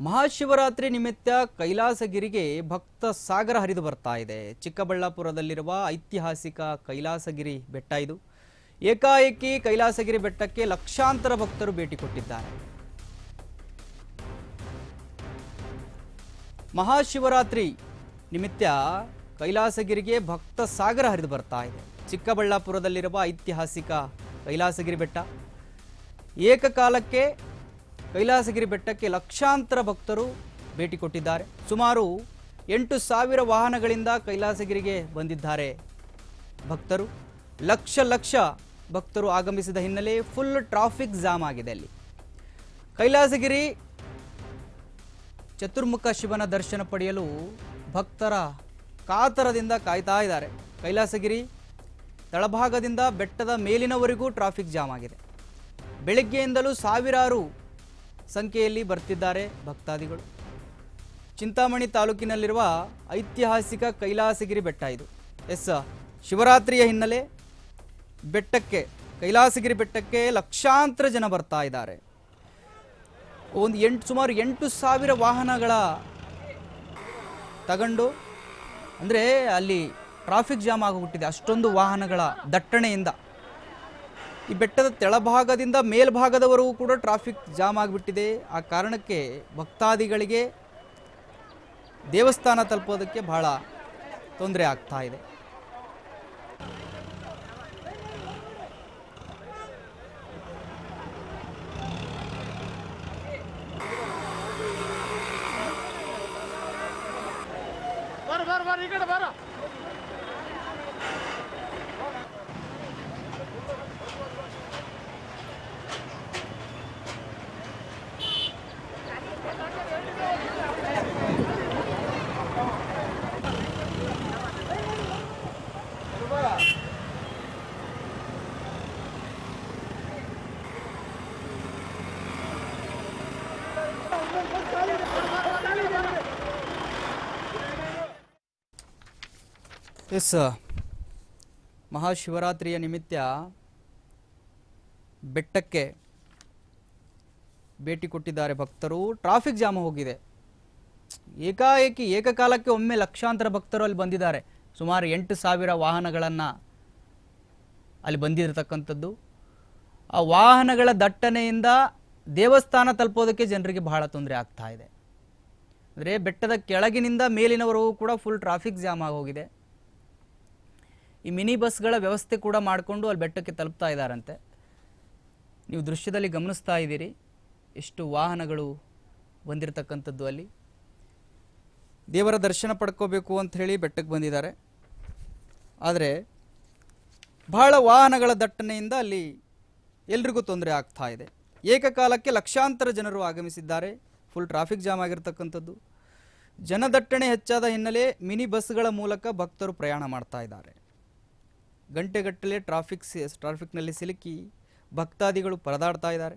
ಮಹಾಶಿವರಾತ್ರಿ ನಿಮಿತ್ತ ಕೈಲಾಸಗಿರಿಗೆ ಭಕ್ತ ಸಾಗರ ಹರಿದು ಬರ್ತಾ ಇದೆ. ಚಿಕ್ಕಬಳ್ಳಾಪುರದಲ್ಲಿರುವ ಐತಿಹಾಸಿಕ ಕೈಲಾಸಗಿರಿ ಬೆಟ್ಟ ಇದು. ಏಕಾಏಕಿ ಕೈಲಾಸಗಿರಿ ಬೆಟ್ಟಕ್ಕೆ ಲಕ್ಷಾಂತರ ಭಕ್ತರು ಭೇಟಿ ಕೊಟ್ಟಿದ್ದಾರೆ. ಮಹಾಶಿವರಾತ್ರಿ ನಿಮಿತ್ತ ಕೈಲಾಸಗಿರಿಗೆ ಭಕ್ತ ಸಾಗರ ಹರಿದು ಬರ್ತಾ ಇದೆ. ಚಿಕ್ಕಬಳ್ಳಾಪುರದಲ್ಲಿರುವ ಐತಿಹಾಸಿಕ ಕೈಲಾಸಗಿರಿ ಬೆಟ್ಟ. ಏಕಕಾಲಕ್ಕೆ ಕೈಲಾಸಗಿರಿ ಬೆಟ್ಟಕ್ಕೆ ಲಕ್ಷಾಂತರ ಭಕ್ತರು ಭೇಟಿ ಕೊಟ್ಟಿದ್ದಾರೆ. ಸುಮಾರು ಎಂಟು ಸಾವಿರ ವಾಹನಗಳಿಂದ ಕೈಲಾಸಗಿರಿಗೆ ಬಂದಿದ್ದಾರೆ ಭಕ್ತರು. ಲಕ್ಷ ಲಕ್ಷ ಭಕ್ತರು ಆಗಮಿಸಿದ ಹಿನ್ನೆಲೆ ಫುಲ್ ಟ್ರಾಫಿಕ್ ಜಾಮ್ ಆಗಿದೆ ಅಲ್ಲಿ. ಕೈಲಾಸಗಿರಿ ಚತುರ್ಮುಖ ಶಿವನ ದರ್ಶನ ಪಡೆಯಲು ಭಕ್ತರ ಕಾತರದಿಂದ ಕಾಯ್ತಾ ಇದ್ದಾರೆ. ಕೈಲಾಸಗಿರಿ ತಳಭಾಗದಿಂದ ಬೆಟ್ಟದ ಮೇಲಿನವರೆಗೂ ಟ್ರಾಫಿಕ್ ಜಾಮ್ ಆಗಿದೆ. ಬೆಳಗ್ಗೆಯಿಂದಲೂ ಸಾವಿರಾರು ಸಂಖ್ಯೆಯಲ್ಲಿ ಬರ್ತಿದ್ದಾರೆ ಭಕ್ತಾದಿಗಳು. ಚಿಂತಾಮಣಿ ತಾಲೂಕಿನಲ್ಲಿರುವ ಐತಿಹಾಸಿಕ ಕೈಲಾಸಗಿರಿ ಬೆಟ್ಟ ಇದು. ಎಸ್, ಶಿವರಾತ್ರಿಯ ಹಿನ್ನೆಲೆ ಬೆಟ್ಟಕ್ಕೆ, ಕೈಲಾಸಗಿರಿ ಬೆಟ್ಟಕ್ಕೆ ಲಕ್ಷಾಂತರ ಜನ ಬರ್ತಾ ಇದ್ದಾರೆ. ಒಂದು ಎಂಟು, ಸುಮಾರು ಎಂಟು ಸಾವಿರ ವಾಹನಗಳ ತಗೊಂಡು, ಅಂದರೆ ಅಲ್ಲಿ ಟ್ರಾಫಿಕ್ ಜಾಮ್ ಆಗಿಬಿಟ್ಟಿದೆ ಅಷ್ಟೊಂದು ವಾಹನಗಳ ದಟ್ಟಣೆಯಿಂದ. ಈ ಬೆಟ್ಟದ ತೆಳಭಾಗದಿಂದ ಮೇಲ್ಭಾಗದವರೆಗೂ ಕೂಡ ಟ್ರಾಫಿಕ್ ಜಾಮ್ ಆಗಿಬಿಟ್ಟಿದೆ. ಆ ಕಾರಣಕ್ಕೆ ಭಕ್ತಾದಿಗಳಿಗೆ ದೇವಸ್ಥಾನ ತಲುಪೋದಕ್ಕೆ ಬಹಳ ತೊಂದರೆ ಆಗ್ತಾ ಇದೆ. ಬರ ಬರ ಈ ಬರ. ಎಸ್, ಮಹಾಶಿವರಾತ್ರಿಯ ನಿಮಿತ್ತ ಬೆಟ್ಟಕ್ಕೆ ಭೇಟಿ ಕೊಟ್ಟಿದ್ದಾರೆ ಭಕ್ತರು. ಟ್ರಾಫಿಕ್ ಜಾಮ್ ಹೋಗಿದೆ. ಏಕಾಏಕಿ ಏಕಕಾಲಕ್ಕೆ ಒಮ್ಮೆ ಲಕ್ಷಾಂತರ ಭಕ್ತರು ಅಲ್ಲಿ ಬಂದಿದ್ದಾರೆ. ಸುಮಾರು ಎಂಟು ಸಾವಿರ ವಾಹನಗಳನ್ನು ಅಲ್ಲಿ ಬಂದಿರತಕ್ಕಂಥದ್ದು. ಆ ವಾಹನಗಳ ದಟ್ಟಣೆಯಿಂದ ದೇವಸ್ಥಾನ ತಲುಪೋದಕ್ಕೆ ಜನರಿಗೆ ಬಹಳ ತೊಂದರೆ ಆಗ್ತಾ ಇದೆ. ಅಂದರೆ ಬೆಟ್ಟದ ಕೆಳಗಿನಿಂದ ಮೇಲಿನವರೆಗೂ ಕೂಡ ಫುಲ್ ಟ್ರಾಫಿಕ್ ಜಾಮ್ ಆಗೋಗಿದೆ ಈ ಮಿನಿ ಬಸ್ಗಳ ವ್ಯವಸ್ಥೆ ಕೂಡ ಮಾಡಿಕೊಂಡು ಅಲ್ಲಿ ಬೆಟ್ಟಕ್ಕೆ ತಲುಪ್ತಾ ಇದ್ದಾರಂತೆ. ನೀವು ದೃಶ್ಯದಲ್ಲಿ ಗಮನಿಸ್ತಾ ಇದ್ದೀರಿ, ಎಷ್ಟು ವಾಹನಗಳು ಬಂದಿರತಕ್ಕಂಥದ್ದು ಅಲ್ಲಿ. ದೇವರ ದರ್ಶನ ಪಡ್ಕೋಬೇಕು ಹೇಳಿ ಬೆಟ್ಟಕ್ಕೆ ಬಂದಿದ್ದಾರೆ. ಆದರೆ ಬಹಳ ವಾಹನಗಳ ದಟ್ಟಣೆಯಿಂದ ಅಲ್ಲಿ ಎಲ್ರಿಗೂ ತೊಂದರೆ ಆಗ್ತಾ ಇದೆ. ಏಕಕಾಲಕ್ಕೆ ಲಕ್ಷಾಂತರ ಜನರು ಆಗಮಿಸಿದ್ದಾರೆ. ಫುಲ್ ಟ್ರಾಫಿಕ್ ಜಾಮ್ ಆಗಿರ್ತಕ್ಕಂಥದ್ದು. ಜನದಟ್ಟಣೆ ಹೆಚ್ಚಾದ ಹಿನ್ನೆಲೆ ಮಿನಿ ಬಸ್ಗಳ ಮೂಲಕ ಭಕ್ತರು ಪ್ರಯಾಣ ಮಾಡ್ತಾ ಇದ್ದಾರೆ. ಗಂಟೆಗಟ್ಟಲೆ ಟ್ರಾಫಿಕ್ ಟ್ರಾಫಿಕ್ನಲ್ಲಿ ಸಿಲುಕಿ ಭಕ್ತಾದಿಗಳು ಪರದಾಡ್ತಾ ಇದ್ದಾರೆ.